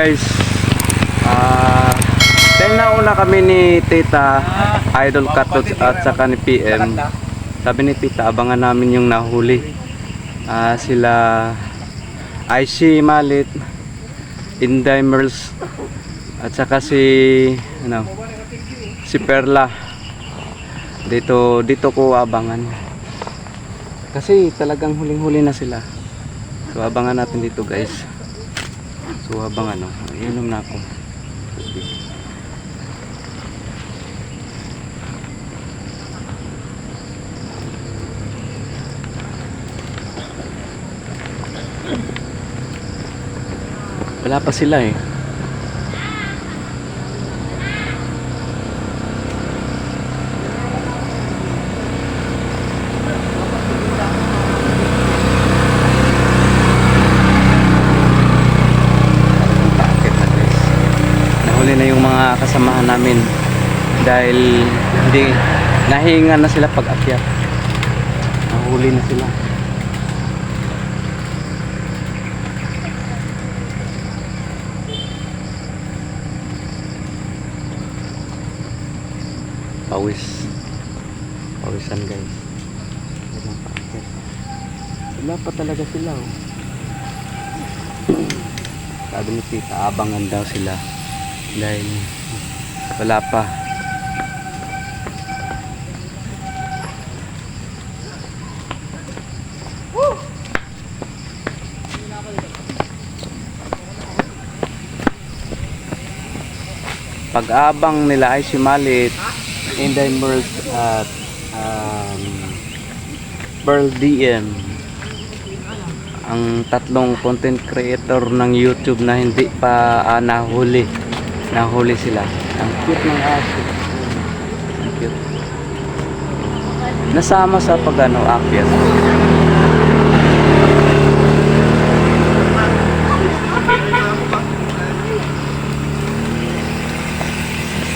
guys, ah dahil nauna kami ni Tita Idol Katot at saka ni PM. Sabi ni Tita, abangan namin yung nahuli. Ah sila IC Malit, Inday Merls, at saka si ano si Perla. Dito dito ko abangan. Kasi talagang huling-huli na sila. So abangan natin dito guys. So habang ano, inom na ako. Wala pa sila eh. Paakit na guys. Nahuli na yung mga kasamahan namin dahil hindi nahinga na sila pag akyat. Nahuli na sila. Pawis. Pawisan guys. Wala pa talaga sila oh. Sabi ni tita, abangan daw sila dahil wala pa. Pag-abang nila ay si Malit, Inday Merls at um, Pearl DM ang tatlong content creator ng YouTube na hindi pa ah, nahuli. Nahuli sila. Ang cute ng aso. Ang cute. Nasama sa pagano akyat.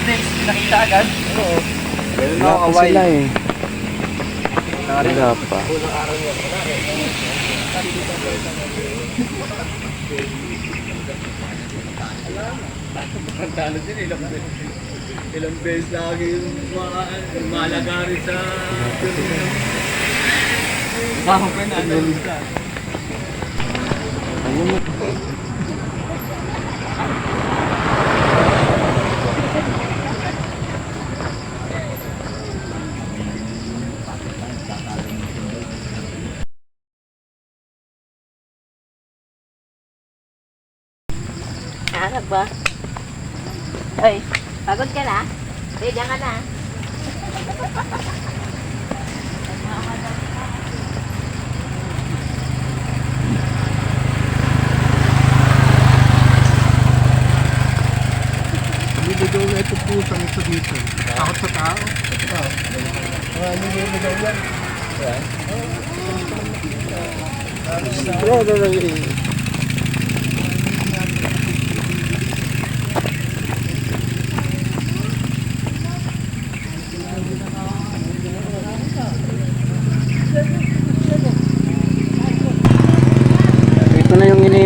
Snakes, nakita agad? Oo. Wala pa sila eh. Wala pa. Ang talo din, ilang. Ilang beses lagi yung mga malagari sa... Bakit ka na, ano ka? Ayun mo. Hanap ba? Oy, pagod ka na? Sige, diyan ka na. Niligaw na ito pusang ito dito. Takot sa tao. Ah, niligaw yan. Siguro na yun. Ito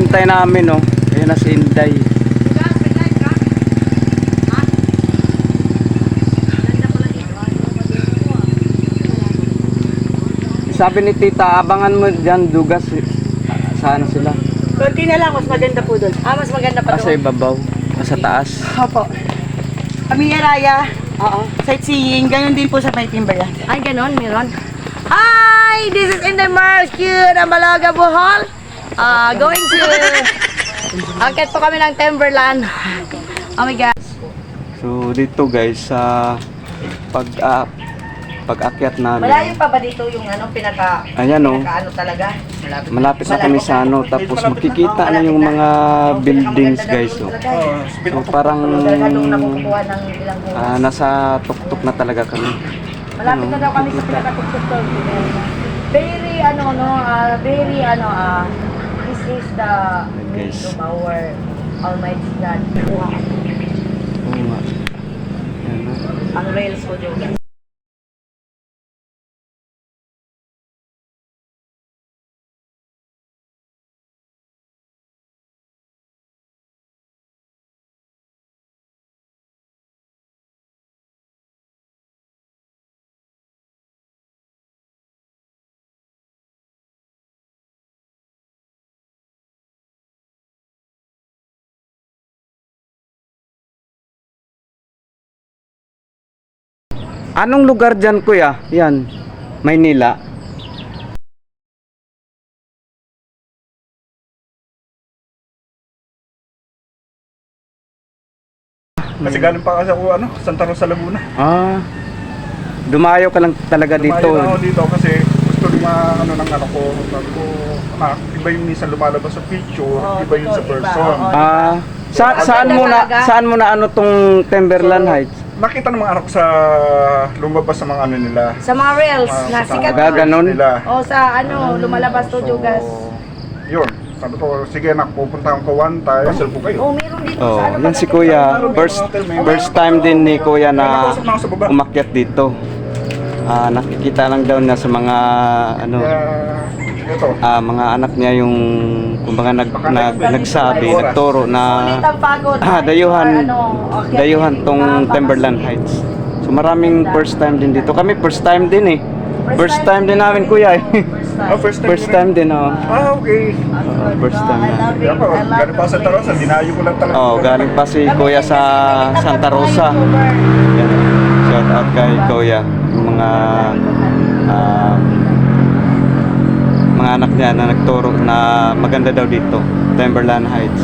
hinihintay namin oh. Ayun na si Inday. Sabi ni tita, abangan mo dyan dugas. Saan sila? Kunti na lang, mas maganda po doon. Ah, mas maganda pa Ah, sa doon. ibabaw. Ah, sa taas. Opo. Kami Raya. Oo. Sightseeing, ganun din po sa May Timberland. Ay, ganun, meron. Hi! This is in the Cute ang Balaga Bohol. Ah, going to... Akit po kami ng Timberland. Oh my God. So dito guys sa pag ah, pag-akyat namin. Malayo pa ba dito yung ano, pinaka... Ayan oh. Pinaka ano talaga? Malapit. Malapit na kami sa ano tapos makikita na yung mga buildings guys oh. So parang ah, nasa tuktok na talaga kami. Malapit na daw kami sa pinaka-picture Very ano no, ah, very ano ah this is the way Guys. to our Almighty God. Wow. Ang rails ko dyan. Anong lugar dyan kuya? Yan. Maynila. Kasi galing pa kasi ako ano, Santa Rosa, Laguna. Ah. Dumayo ka lang talaga dito. Dumayo na ako dito kasi gusto mga ano ng anak ko. Sabi ko, iba yung minsan lumalabas sa picture, Oo, iba yung sa iba, person. oo. Ah, sa, saan mo na saan mo na ano tong Timberland Heights? Nakita ng mga anak ko sa lumabas sa mga ano nila. Sa mga reels mga na sa sikat. mga Gaganon? Nila. O sa ano, lumalabas to, Jugas. yun. Sabi ko, sige nak, pupuntahan ko one time. Pasal po kayo. Oh, meron dito Oh, sa ano yan si pagdating Kuya. sa- First first time din ni Kuya na na umakyat dito. Ah, nakikita lang daw na sa mga ano Kaya, ah, mga anak niya yung kumbaga nag, nag nagsabi, nagturo na ah, dayuhan Ano, okay, dayuhan tong mga Timberland. Heights. So maraming first time din dito. Kami first time din eh. First time din namin kuya eh. First time. Oh, first time. First time din oh. Ah, okay. Oh, first time I na. love Kaya it. ako, galing pa sa Santa Rosa, dinayo ko lang talaga. Oh, galing pa si Kuya sa Santa Rosa. Shout out kay Kuya. Yung mga niya na nagturo na maganda daw dito. Timberland Heights.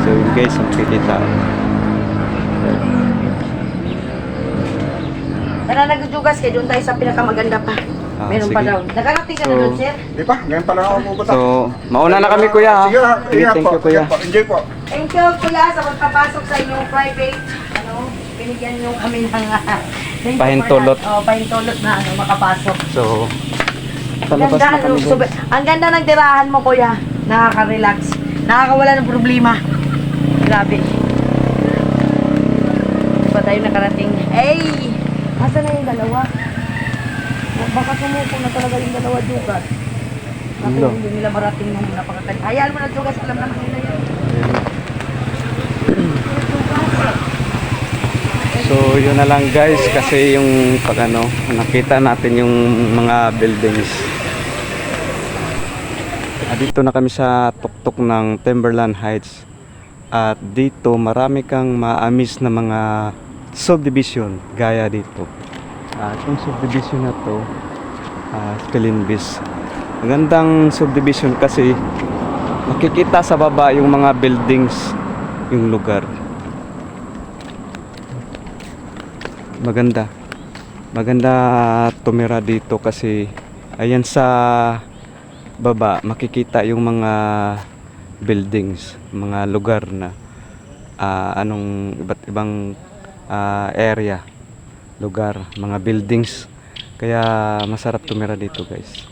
So yun guys, ang makikita. Tara nagjugas kayo, doon tayo sa pinakamaganda pa. Ah, Meron pa sige. daw. Nakarating ka na So, doon, sir? Di pa, ngayon pa lang ako pupunta. So, mauna na kami kuya ha. Sige, Sige, ingat thank po, you kuya. ingat po. Enjoy po. Thank you, kuya, sa pagpapasok sa inyong private. Ano, binigyan niyo kami ng... thank you for Pahintulot. Oh, pahintulot na ano, makapasok. So, palabas ganda, na kami guys. ang ganda ng tirahan mo, kuya. Nakaka-relax. Nakakawala ng problema. Grabe. Di ba tayo nakarating? Hey! Asa na yung dalawa? Baka sumuko na talaga yung dalawa jugas. Kasi Ano? hindi nila marating nung napakatali. Hayaan mo na jugas, alam naman nila yan. So, yun na lang guys kasi yung pag ano, nakita natin yung mga buildings. Ah, dito na kami sa tuktok ng Timberland Heights. At dito marami kang maamis na mga subdivision gaya dito. At yung subdivision na to, uh, Kalinbis. Magandang subdivision kasi makikita sa baba yung mga buildings, yung lugar. maganda maganda tumira dito kasi ayan sa baba makikita yung mga buildings mga lugar na ah, anong iba't ibang ah, area lugar mga buildings. Kaya masarap tumira dito guys.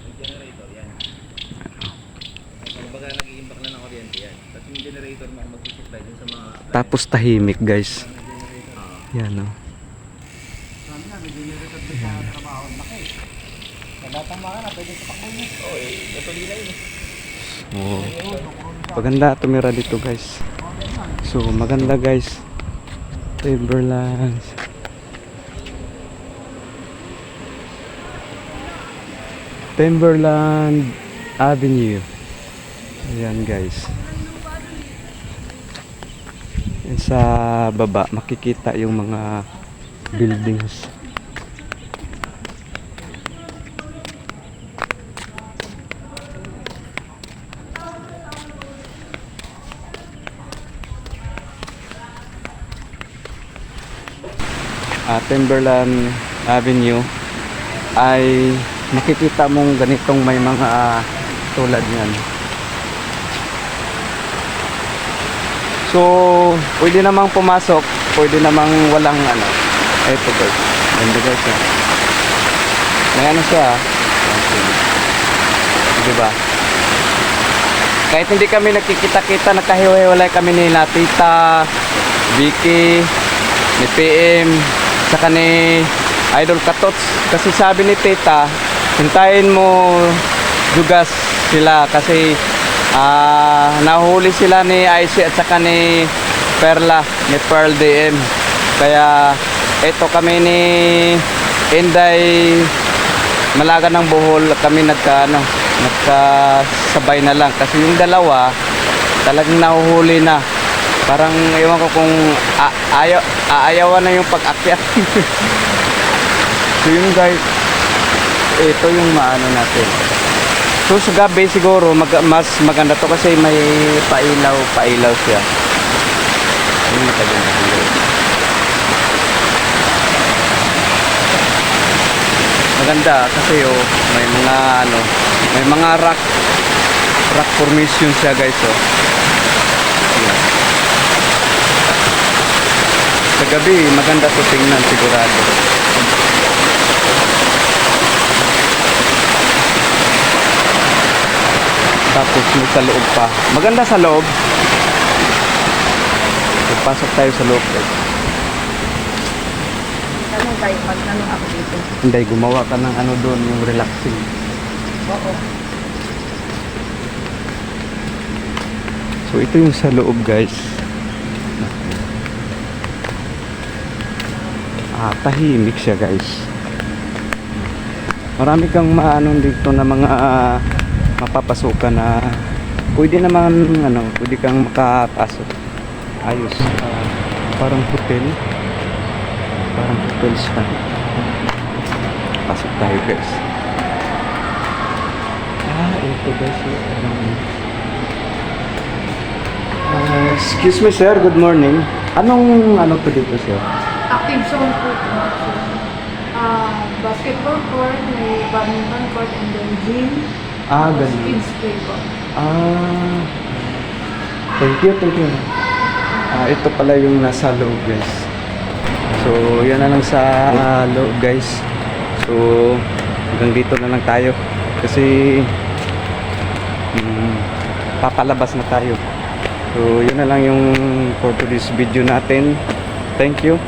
Tapos tahimik guys. Yan oh. Oo. Maganda tumira dito guys. So maganda guys. Timberlands. Timberland Avenue. Ayan guys. Yan sa baba makikita yung mga buildings. Uh, Timberland Avenue ay makikita mong ganitong may mga ah, tulad niyan. So, pwede namang pumasok, pwede namang walang ano. Ito guys. Ganda guys. Eh. May ano siya. ah. Di ba? Kahit hindi kami nakikita-kita, nakahiwa-hiwalay kami ni na Tita, Vicky, ni PM, saka ni Idol Katots. Kasi sabi ni Tita, hintayin mo dugas sila kasi ah nahuli sila ni IC at saka ni Perla, ni Pearl DM. Kaya ito kami ni Inday Malaga ng Bohol kami nagka ano, nagkasabay na lang kasi yung dalawa talagang nahuhuli na Parang ewan ko kung ayaw, aayawan na yung pag-akyat. so yun guys, ito yung maano natin. So sa gabi siguro mag, mas maganda to kasi may pailaw, pailaw siya. Yung mataganda dito. Maganda kasi oh, may mga ano, may mga rock rock formation siya guys oh. Yan. Sa gabi, maganda to tingnan sigurado. Tapos may sa loob pa. Maganda sa loob. Pasok tayo sa loob. Tanong tayo, pagtanong ako dito. Hindi, gumawa ka ng ano doon, yung relaxing. Oo. So ito yung sa loob guys. Ah, tahimik siya guys. Marami kang maano dito na mga ah, mapapasukan na pwede naman ano, pwede kang makapasok. Ayos. Ah, parang hotel. Parang hotel siya. Pasok tayo guys. Ah, ito guys. yung- Ah, excuse me sir, good morning. Anong ano to dito sir? Active zone po ito. Ah, basketball court, may badminton court, and then gym. Ah, ganun. Kids play po. Ah, thank you, thank you. Ah, ito pala yung nasa loob guys. So, yan na lang sa ah, loob guys. So, hanggang dito na lang tayo. Kasi, mm, papalabas na tayo. So, yun na lang yung for today's video natin. Thank you.